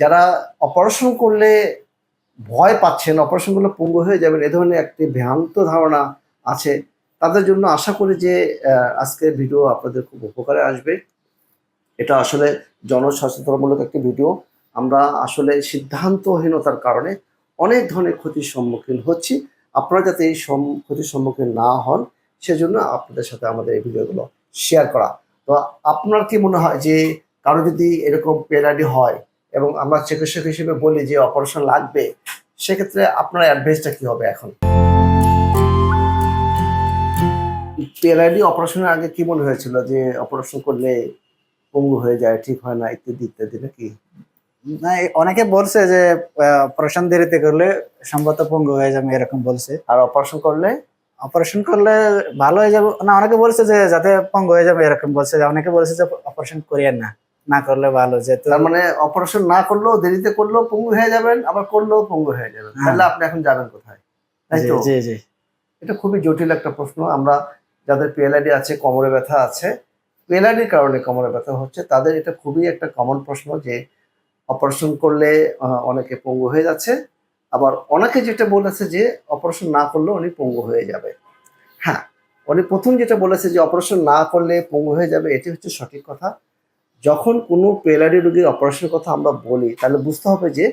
যারা অপারেশন করলে ভয় পাচ্ছেন, অপারেশন করলে পঙ্গু হয়ে যাবেন, এ ধরনের একটি ভ্রান্ত ধারণা আছে, তাদের জন্য আশা করি যে আজকের ভিডিও আপনাদের খুব উপকারে আসবে। এটা আসলে জনসচেতনমূলক একটি ভিডিও। আমরা আসলে সিদ্ধান্তহীনতার কারণে অনেক ধরনের ক্ষতির সম্মুখীন হচ্ছি। আপনারা যাতে এই ক্ষতির সম্মুখীন না হন, সেজন্য আপনাদের সাথে আমাদের এই ভিডিওগুলো শেয়ার করা। তো আপনার কি মনে হয় যে, কারও যদি এরকম পেরাডি হয় এবং আমরা চিকিৎসক হিসেবে বলি যে অপারেশন লাগবে সেক্ষেত্রে আপনার অ্যাডভাইসটা কি হবে এখন? পেরাডি অপারেশনের আগে কি মনে হয়েছিল যে অপারেশন করলে পঙ্গু হয়ে যায় ঠিক হয় না ইত্যাদি ইত্যাদি নাকি? না অনেকে বলছে যে অপারেশন দেরিতে করলে সম্ভবত পঙ্গু হয়ে যাবে এরকম বলছে। আর অপারেশন করলে? অপারেশন করলে ভালো হয়ে যাবে। না অনেকে বলছে যে যাতে পঙ্গু হয়ে যাবে এরকম বলছে। অনেকে বলছে যে অপারেশন করিয়েন না। না করলে ভালো যেহেতু তার মানে অপারেশন না করলেও দেরিতে করলেও পঙ্গু হয়ে যাবেন আবার করলেও পঙ্গু হয়ে যাবেন। হ্যাঁ। তাহলে আপনি এখন যাবেন কোথায়? তাই জি তো? জি জি। এটা খুবই জটিল একটা প্রশ্ন। আমরা যাদের পিএলআইডি আছে কোমরে ব্যথা আছে পিএলআইডির কারণে কোমরে ব্যথা হচ্ছে তাদের এটা খুবই একটা কমন প্রশ্ন যে অপারেশন করলে অনেকে পঙ্গু হয়ে যাচ্ছে। আবার অনেকে যেটা বলেছে যে অপারেশন না করলেও উনি পঙ্গু হয়ে যাবে। হ্যাঁ উনি প্রথম যেটা বলেছে যে অপারেশন না করলে পঙ্গু হয়ে যাবে এটি হচ্ছে সঠিক কথা। যখন কোনো পেলারি রোগীর অপারেশনের কথা আমরা বলি, তাহলে বুঝতে হবে যে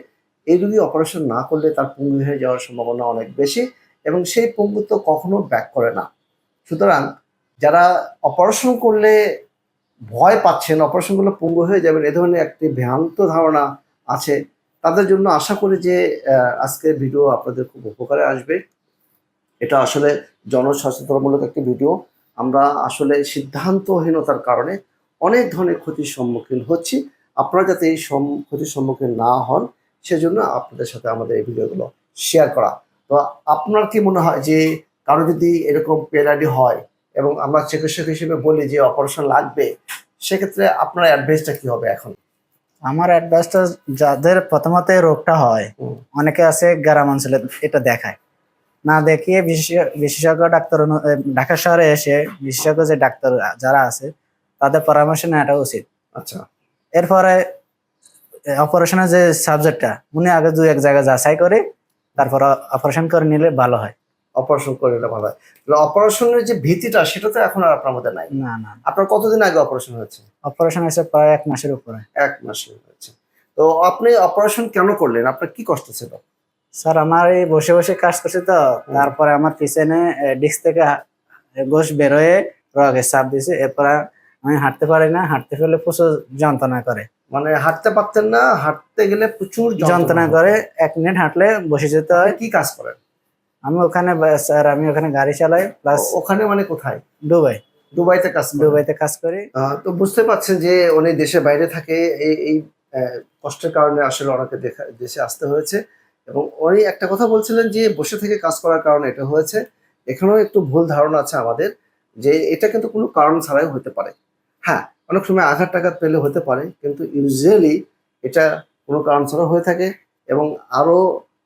এই রোগী অপারেশন না করলে তার পঙ্গু হয়ে যাওয়ার সম্ভাবনা অনেক বেশি এবং সেই পঙ্গুত্ব কখনো ব্যাক করে না। সুতরাং যারা অপারেশন করলে ভয় পাচ্ছেন অপারেশন করলে পঙ্গু হয়ে যাবেন, এ ধরনের একটি ভ্রান্ত ধারণা আছে, তাদের জন্য আশা করি যে আজকের ভিডিও আপনাদের খুব উপকারে আসবে। এটা আসলে জনসচেতনমূলক একটি ভিডিও আমরা আসলে সিদ্ধান্তহীনতার কারণে অনেক ধরনের ক্ষতির সম্মুখীন হচ্ছি। আপনারা যাতে এই ক্ষতির সম্মুখীন না হন সেজন্য আপনাদের সাথে আমাদের এই ভিডিওগুলো শেয়ার করা। তো আপনার কি মনে হয় যে কারও যদি এরকম পেরাডি হয় এবং আমরা চিকিৎসক হিসেবে বলি যে অপারেশন লাগবে সেক্ষেত্রে আপনার অ্যাডভাইসটা কি হবে এখন? আমার অ্যাডভাইসটা যাদের প্রথমত রোগটা হয় অনেকে আছে গ্রাম অঞ্চলে এটা দেখায়। না দেখিয়ে বিশেষ- বিশেষজ্ঞ ডাক্তার ঢাকা শহরে এসে বিশেষজ্ঞ যে ডাক্তার যারা আছে তাদের পরামর্শ নেওয়াটা উচিত। আচ্ছা। এরপরে অপারেশনের যে সাবজেক্টটা উনি আগে দু এক জায়গায় যাচাই করে তারপর অপারেশন করে নিলে ভালো হয়। অপারেশন করে নিলে ভালো হয়। অপারেশনের যে ভীতিটা সেটা তো এখন আর আপনার মধ্যে নাই? না না আপনার কতদিন আগে অপারেশন হয়েছে? অপারেশন হয়েছে প্রায় এক মাসের উপরে। এক মাস হয়েছে। তো আপনি অপারেশন কেন করলেন? আপনার কি কষ্ট ছিল? স্যার আমার এই বসে বসে কাজ করছে তো তারপরে আমার পিছনে ডিস্ক থেকে গোশ বেরোয় রগে চাপ দিছে এরপরে আমি হাঁটতে পারি না হাঁটতে ফেলে প্রচুর যন্ত্রণা করে। মানে হাঁটতে পারতেন না হাঁটতে গেলে প্রচুর যন্ত্রণা। করে এক মিনিট হাঁটলে বসে যেতে হয়। কি কাজ করেন? আমি ওখানে স্যার আমি ওখানে গাড়ি চালাই প্লাস ওখানে মানে কোথায়? দুবাই। দুবাইতে কাজ দুবাইতে কাজ করি। তো বুঝতে পারছেন যে উনি দেশের বাইরে থাকে এই এই কষ্টের কারণে আসলে ওনাকে দেখা দেশে আসতে হয়েছে। এবং উনি একটা কথা বলছিলেন যে বসে থেকে কাজ করার কারণে এটা হয়েছে। এখানেও একটু ভুল ধারণা আছে আমাদের যে এটা কিন্তু কোনো কারণ ছাড়াই হতে পারে। হ্যাঁ অনেক সময় আঘাত টাঘাত পেলে হতে পারে, কিন্তু ইউজুয়ালি এটা কোনো কারণ ছাড়া হয়ে থাকে এবং আরও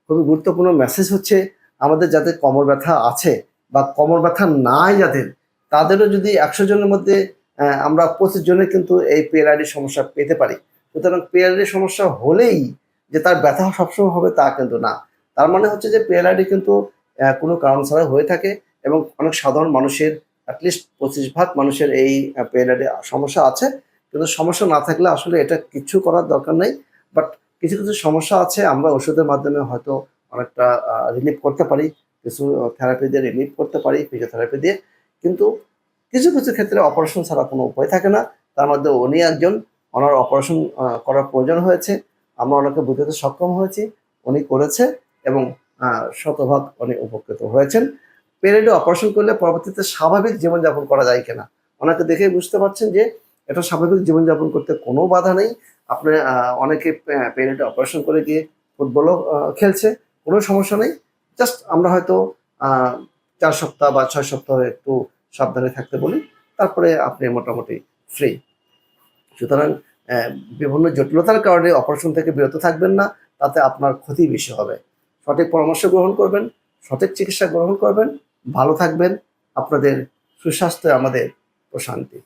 খুবই গুরুত্বপূর্ণ মেসেজ হচ্ছে আমাদের যাদের কোমর ব্যথা আছে বা কোমর ব্যথা নাই যাদের, তাদেরও যদি একশো জনের মধ্যে আমরা পঁচিশ জনের কিন্তু এই পেয়ারাডির সমস্যা পেতে পারি। সুতরাং পেয়ারাডির সমস্যা হলেই যে তার ব্যথা সবসময় হবে তা কিন্তু না। তার মানে হচ্ছে যে পেয়ারাডি কিন্তু কোনো কারণ ছাড়া হয়ে থাকে এবং অনেক সাধারণ মানুষের অ্যাটলিস্ট পঁচিশ ভাগ মানুষের এই পেয়ারাডি সমস্যা আছে। কিন্তু সমস্যা না থাকলে আসলে এটা কিছু করার দরকার নেই। বাট কিছু কিছু সমস্যা আছে, আমরা ওষুধের মাধ্যমে হয়তো অনেকটা রিলিফ করতে পারি। কিছু থেরাপি দিয়ে রিলিফ করতে পারি ফিজিওথেরাপি দিয়ে। কিন্তু কিছু কিছু ক্ষেত্রে অপারেশন ছাড়া কোনো উপায় থাকে না। তার মধ্যে উনি একজন, ওনার অপারেশন করার প্রয়োজন হয়েছে। আমরা ওনাকে বুঝাতে সক্ষম হয়েছি। উনি করেছে এবং শতভাগ উনি উপকৃত হয়েছেন। পেরেডে অপারেশন করলে পরবর্তীতে স্বাভাবিক জীবনযাপন করা যায় কিনা? ওনাকে দেখেই বুঝতে পারছেন যে এটা স্বাভাবিক জীবনযাপন করতে কোনো বাধা নেই। আপনি আহ, অনেকে পেরেডে অপারেশন করে গিয়ে ফুটবলও খেলছে কোনো সমস্যা নেই। জাস্ট আমরা হয়তো চার সপ্তাহ বা ছয় সপ্তাহ একটু সাবধানে থাকতে বলি তারপরে আপনি মোটামুটি ফ্রি সুতরাং বিভিন্ন জটিলতার কারণে অপারেশন থেকে বিরত থাকবেন না তাতে আপনার ক্ষতি বেশি হবে। সঠিক পরামর্শ গ্রহণ করবেন সঠিক চিকিৎসা গ্রহণ করবেন ভালো থাকবেন। আপনাদের সুস্বাস্থ্য আমাদের প্রশান্তি।